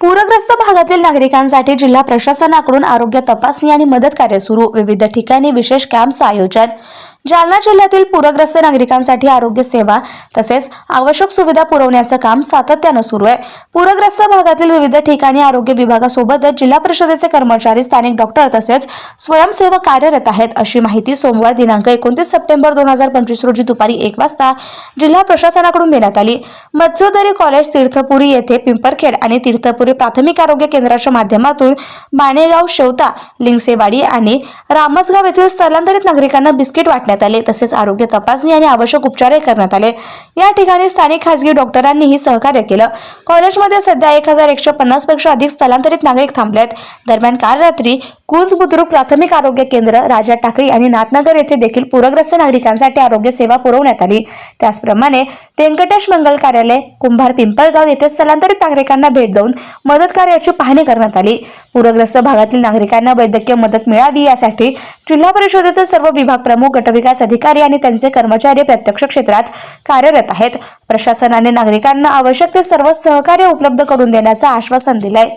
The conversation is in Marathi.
पूरग्रस्त भागातील नागरिकांसाठी जिल्हा प्रशासनाकडून आरोग्य तपासणी आणि मदत कार्य सुरू. विविध ठिकाणी विशेष कॅम्पचं आयोजन जालना जिल्ह्यातील पूरग्रस्त नागरिकांसाठी आरोग्य सेवा तसेच आवश्यक सुविधा पुरवण्याचं काम सातत्यानं सुरू आहे. पूरग्रस्त भागातील विविध ठिकाणी आरोग्य विभागासोबतच जिल्हा परिषदेचे कर्मचारी स्थानिक डॉक्टर तसेच स्वयंसेवक कार्यरत आहेत अशी माहिती सोमवार दिनांक एकोणतीस सप्टेंबर दोन हजार पंचवीस रोजी दुपारी एक वाजता जिल्हा प्रशासनाकडून देण्यात आली. मत्स्योदरी कॉलेज तीर्थपुरी येथे पिंपरखेड आणि तीर्थपुरी प्राथमिक आरोग्य केंद्राच्या माध्यमातून बाणेगाव शेवता लिंगसेवाडी आणि रामसगाव येथील स्थलांतरित नागरिकांना बिस्किट वाटण्यात करण्यात आले तसेच आरोग्य तपासणी आणि आवश्यक उपचारही करण्यात आले. या ठिकाणी स्थानिक खासगी डॉक्टरांनीही सहकार्य केलं. कॉलेजमध्ये सध्या एक हजार एकशे पन्नासपेक्षा अधिक स्थलांतरित नागरिक थांबले आहेत दरम्यान काल रात्री कुंज बुद्रुक प्राथमिक आरोग्य केंद्र राजा टाकळी आणि नाथनगर येथे देखील पूरग्रस्त नागरिकांसाठी आरोग्य सेवा पुरवण्यात आली. त्याचप्रमाणे व्यंकटेश मंगल कार्यालय कुंभार पिंपळगाव येथे स्थलांतरित नागरिकांना भेट देऊन मदत कार्याची पाहणी करण्यात आली. पूरग्रस्त भागातील नागरिकांना वैद्यकीय मदत मिळावी यासाठी जिल्हा परिषदेतील सर्व विभाग प्रमुख गटविकास अधिकारी आणि त्यांचे कर्मचारी प्रत्यक्ष क्षेत्रात कार्यरत आहेत. प्रशासनाने नागरिकांना आवश्यक ते सर्व सहकार्य उपलब्ध करून देण्याचं आश्वासन दिलंय.